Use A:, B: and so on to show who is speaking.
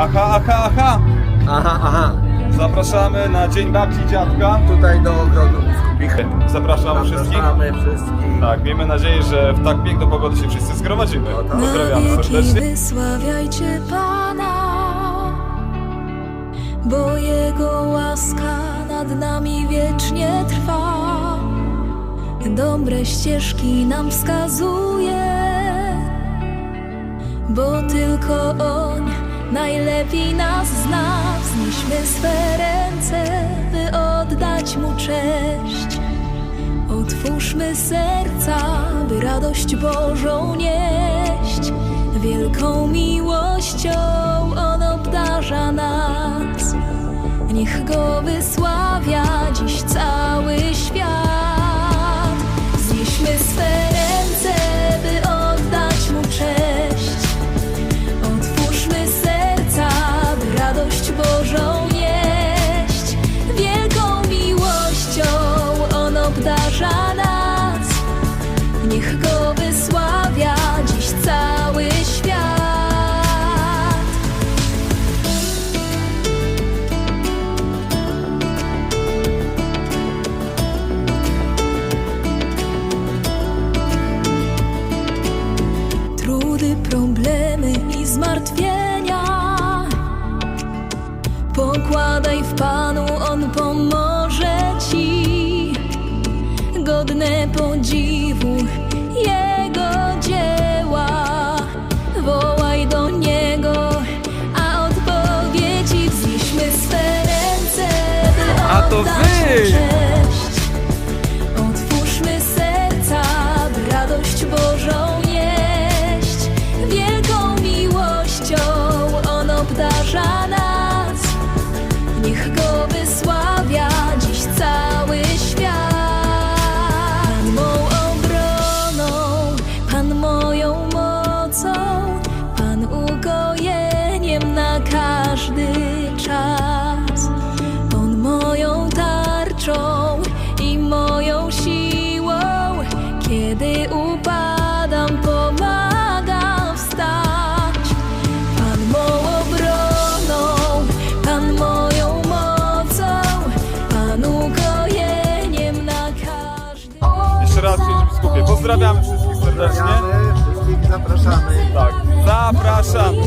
A: Aha, aha, aha!
B: Aha, aha.
A: Zapraszamy na Dzień Babci i Dziadka.
B: Tutaj do ogrodu biskupich.
A: Zapraszamy wszystkich.
B: Zapraszamy wszystkich.
A: Tak, miejmy nadzieję, że w tak piękną pogodę się wszyscy zgromadzimy.
B: No tak.
A: Pozdrawiamy serdecznie.
C: wysławiajcie Pana, bo Jego łaska nad nami wiecznie trwa. Dobre ścieżki nam wskazuje, bo tylko On najlepiej nas zna. Wznieśmy swe ręce, by oddać Mu cześć. Otwórzmy serca, by radość Bożą nieść. Wielką miłością On obdarza nas. Niech Go wysławia zmartwienia. Pokładaj w Panu, On pomoże Ci. Godne podziwu
A: Jeszcze raz, biskupie, pozdrawiamy wszystkich serdecznie.
B: Pozdrawiamy, wszystkich zapraszamy.
A: Tak, zapraszamy.